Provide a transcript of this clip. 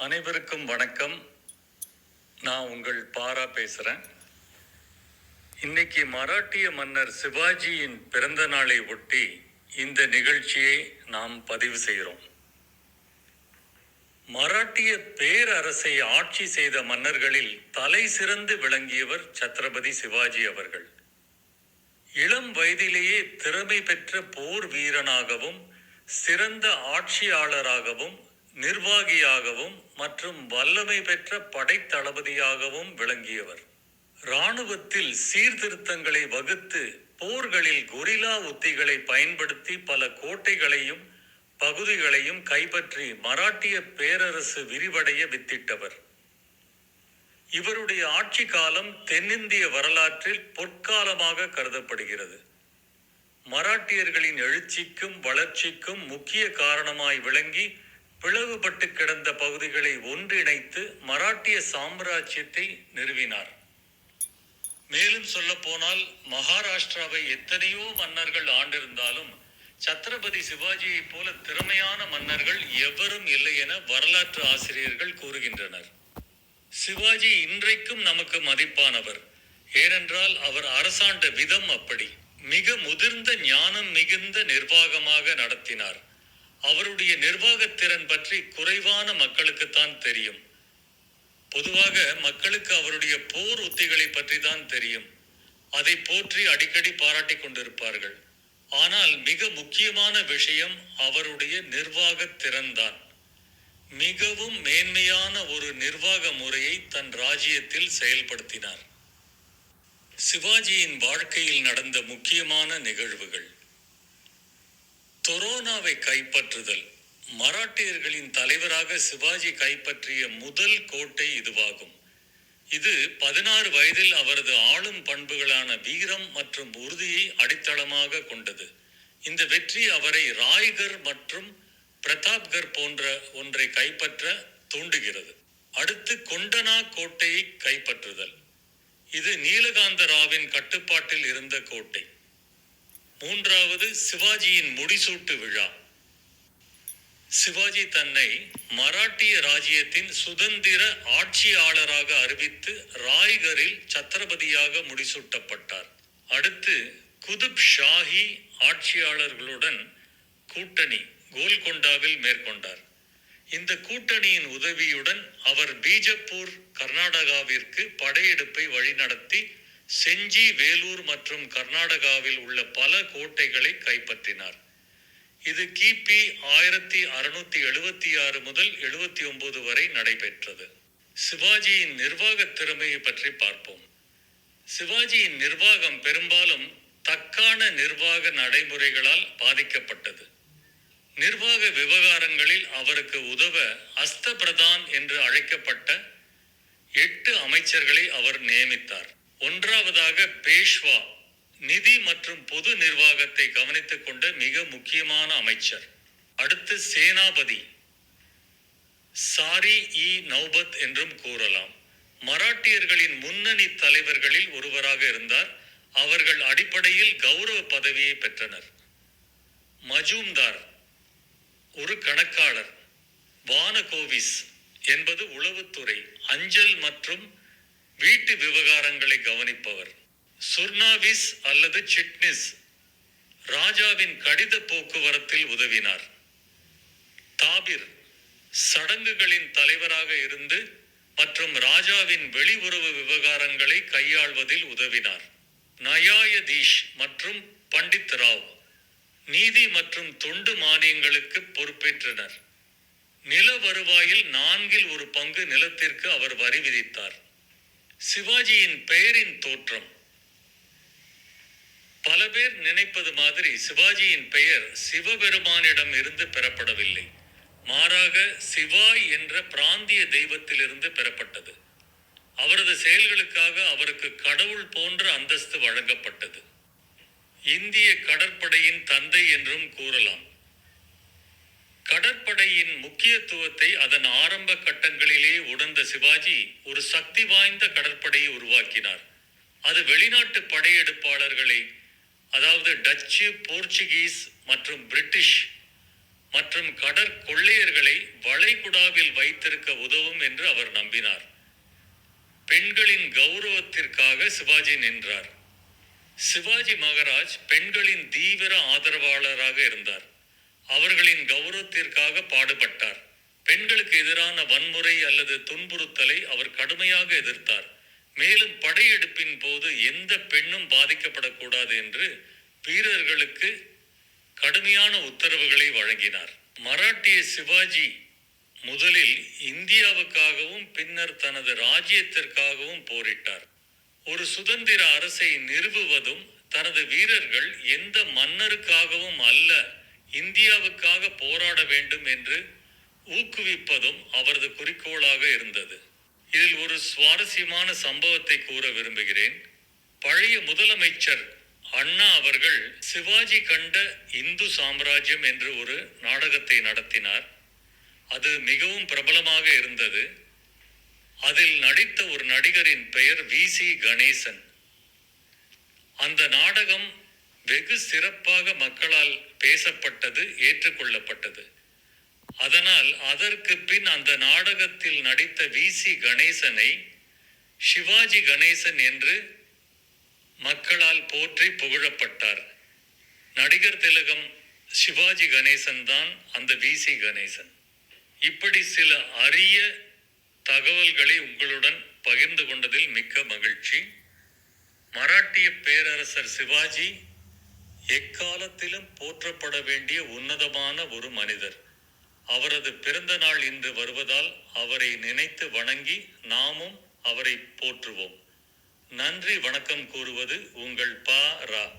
அனைவருக்கும் வணக்கம். நான் உங்கள் பாரா பேசுகிறேன் இன்னைக்கு மராட்டிய மன்னர் சிவாஜியின் பிறந்த நாளை ஒட்டி இந்த நிகழ்ச்சியை நாம் பதிவு செய்கிறோம். மராட்டிய பேரரசை ஆட்சி செய்த மன்னர்களில் தலை சிறந்து விளங்கியவர் சத்ரபதி சிவாஜி அவர்கள். இளம் வயதிலேயே திறமை பெற்ற போர் வீரனாகவும் சிறந்த ஆட்சியாளராகவும் நிர்வாகியாகவும் மற்றும் வல்லமை பெற்ற படைத்தளபதியாகவும் விளங்கியவர். இராணுவத்தில் சீர்திருத்தங்களை வகுத்து போர்களில் கொரில்லா உத்திகளை பயன்படுத்தி பல கோட்டைகளையும் பகுதிகளையும் கைப்பற்றி மராட்டிய பேரரசு விரிவடைய வித்திட்டவர். இவருடைய ஆட்சி காலம் தென்னிந்திய வரலாற்றில் பொற்காலமாக கருதப்படுகிறது. மராட்டியர்களின் எழுச்சிக்கும் வளர்ச்சிக்கும் முக்கிய காரணமாய் விளங்கி பிளவுபட்டு கிடந்த பகுதிகளை ஒன்றிணைத்து மராட்டிய சாம்ராஜ்யத்தை நிறுவினார். மேலும் சொல்ல போனால் மகாராஷ்டிராவை எத்தனையோ மன்னர்கள் ஆண்டிருந்தாலும் சத்ரபதி சிவாஜியைப் போல திறமையான மன்னர்கள் எவரும் இல்லை என வரலாற்று ஆசிரியர்கள் கூறுகின்றனர். சிவாஜி இன்றைக்கும் நமக்கு மதிப்பானவர். ஏனென்றால் அவர் அரசாண்ட விதம் அப்படி. மிக முதிர்ந்த ஞானம் மிகுந்த நிர்வாகமாக நடத்தினார். அவருடைய நிர்வாகத்திறன் பற்றி குறைவான மக்களுக்குத்தான் தெரியும். பொதுவாக மக்களுக்கு அவருடைய போர் உத்திகளை பற்றி தான் தெரியும். அதை போற்றி அடிக்கடி பாராட்டிக் கொண்டிருப்பார்கள். ஆனால் மிக முக்கியமான விஷயம் அவருடைய நிர்வாக திறன்தான். மிகவும் மேன்மையான ஒரு நிர்வாக முறையை தன் ராஜ்யத்தில் செயல்படுத்தினார். சிவாஜியின் வாழ்க்கையில் நடந்த முக்கியமான நிகழ்வுகள். தொரோனாவை கைப்பற்றுதல். மராட்டியர்களின் தலைவராக சிவாஜி கைப்பற்றிய முதல் கோட்டை இதுவாகும். இது பதினாறு வயதில் அவரது ஆளும் பண்புகளான வீரம் மற்றும் உறுதியை அடித்தளமாக கொண்டது. இந்த வெற்றி அவரை ராய்கர் மற்றும் பிரதாப்கர் போன்ற ஒன்றை கைப்பற்ற தூண்டுகிறது. அடுத்து கொண்டனா கோட்டையை கைப்பற்றுதல். இது நீலகாந்தராவின் கட்டுப்பாட்டில் இருந்த கோட்டை. மூன்றாவது சிவாஜியின் முடிசூட்டு விழா. சிவாஜி தன்னை மராட்டிய ராஜ்யத்தின் சுதந்திர ஆட்சியாளராக அறிவித்து ராய்கரில் சத்திரபதியாக முடிசூட்டப்பட்டார். அடுத்து குதுப் ஷாஹி ஆட்சியாளர்களுடன் கூட்டணி கோல்கொண்டாவில் மேற்கொண்டார். இந்த கூட்டணியின் உதவியுடன் அவர் பீஜப்பூர் கர்நாடகாவிற்கு படையெடுப்பை வழிநடத்தி செஞ்சி வேலூர் மற்றும் கர்நாடகாவில் உள்ள பல கோட்டைகளை கைப்பற்றினார். இது கிபி ஆயிரத்தி அறுநூத்தி எழுபத்தி ஆறு முதல் எழுபத்தி ஒன்பது வரை நடைபெற்றது. சிவாஜியின் நிர்வாக திறமையை பற்றி பார்ப்போம். சிவாஜியின் நிர்வாகம் பெரும்பாலும் தக்கான நிர்வாக நடைமுறைகளால் பாதிக்கப்பட்டது. நிர்வாக விவகாரங்களில் அவருக்கு உதவ அஸ்த பிரதான் என்று அழைக்கப்பட்ட எட்டு அமைச்சர்களை அவர் நியமித்தார். ஒன்றாவதாக பேஷ்வா நிதி மற்றும் பொது நிர்வாகத்தை கவனித்துக் கொண்ட மிக முக்கியமான அமைச்சர். அடுத்து சேனாபதி சாரி இ நௌபத் என்றும் கூறலாம். மராட்டியர்களின் முன்னணி தலைவர்களில் ஒருவராக இருந்தார். அவர்கள் அடிப்படையில் கௌரவ பதவியை பெற்றனர். மஜூம்தார் ஒரு கணக்காளர். வானகோவிஸ் என்பது உளவுத்துறை அஞ்சல் மற்றும் வீட்டு விவகாரங்களை கவனிப்பவர். சுர்னாவிஸ் அல்லது சிட்னிஸ் ராஜாவின் கடித போக்குவரத்தில் உதவினார். தாபிர் சடங்குகளின் தலைவராக இருந்து மற்றும் ராஜாவின் வெளியுறவு விவகாரங்களை கையாள்வதில் உதவினார். நயாயதீஷ் மற்றும் பண்டித் ராவ் நீதி மற்றும் தொண்டு மானியங்களுக்கு பொறுப்பேற்றனர். நில வருவாயில் நான்கில் ஒரு பங்கு நிலத்திற்கு அவர் வரி விதித்தார். சிவாஜியின் பெயரின் தோற்றம். பல பேர் நினைப்பது மாதிரி சிவாஜியின் பெயர் சிவபெருமானிடம் இருந்து பெறப்படவில்லை. மாறாக சிவாய் என்ற பிராந்திய தெய்வத்திலிருந்து பெறப்பட்டது. அவரது செயல்களுக்காக அவருக்கு கடவுள் போன்ற அந்தஸ்து வழங்கப்பட்டது. இந்திய கடற்படையின் தந்தை என்றும் கூறலாம். கடற்படையின் முக்கியத்துவத்தை அதன் ஆரம்ப கட்டங்களிலே உணர்ந்த சிவாஜி ஒரு சக்தி வாய்ந்த கடற்படையை உருவாக்கினார். அது வெளிநாட்டு படையெடுப்பாளர்களை அதாவது டச்சு போர்ச்சுகீஸ் மற்றும் பிரிட்டிஷ் மற்றும் கடற்கொள்ளையர்களை வளைகுடாவில் வைத்திருக்க உதவும் என்று அவர் நம்பினார். பெண்களின் கௌரவத்திற்காக சிவாஜி நின்றார். சிவாஜி மகாராஜ் பெண்களின் தீவிர ஆதரவாளராக இருந்தார். அவர்களின் கௌரவத்திற்காக பாடுபட்டார். பெண்களுக்கு எதிரான வன்முறை அல்லது துன்புறுத்தலை அவர் கடுமையாக எதிர்த்தார். மேலும் படையெடுப்பின் போது எந்த பெண்ணும் பாதிக்கப்படக்கூடாது என்று வீரர்களுக்கு கடுமையான உத்தரவுகளை வழங்கினார். மராட்டிய சிவாஜி முதலில் இந்தியாவுக்காகவும் பின்னர் தனது ராஜ்யத்திற்காகவும் போரிட்டார். ஒரு சுதந்திர அரசை நிறுவுவதும் தனது வீரர்கள் எந்த மன்னருக்காகவும் அல்ல இந்தியாவுக்காக போராட வேண்டும் என்று ஊக்குவிப்பதும் அவரது குறிக்கோளாக இருந்தது. இதில் ஒரு சுவாரஸ்யமான சம்பவத்தை கூற விரும்புகிறேன். பழைய முதலமைச்சர் அண்ணா அவர்கள் சிவாஜி கண்ட இந்து சாம்ராஜ்யம் என்று ஒரு நாடகத்தை நடத்தினார். அது மிகவும் பிரபலமாக இருந்தது. அதில் நடித்த ஒரு நடிகரின் பெயர் வி. சி. கணேசன். அந்த நாடகம் வெகு சிறப்பாக மக்களால் பேசப்பட்டது ஏற்றுக்கொள்ளப்பட்டது. அதனால் அதற்கு பின் அந்த நாடகத்தில் நடித்த வி. சி. கணேசனை சிவாஜி கணேசன் என்று மக்களால் போற்றி புகழப்பட்டார். நடிகர் திலகம் சிவாஜி கணேசன் தான் அந்த வி. சி. கணேசன். இப்படி சில அரிய தகவல்களை உங்களுடன் பகிர்ந்து கொண்டதில் மிக்க மகிழ்ச்சி. மராட்டிய பேரரசர் சிவாஜி எக்காலத்திலும் போற்றப்பட வேண்டிய உன்னதமான ஒரு மனிதர். அவரது பிறந்த நாள் இன்று வருவதால் அவரை நினைத்து வணங்கி நாமும் அவரை போற்றுவோம். நன்றி வணக்கம் கூறுவது உங்கள் ப ரா.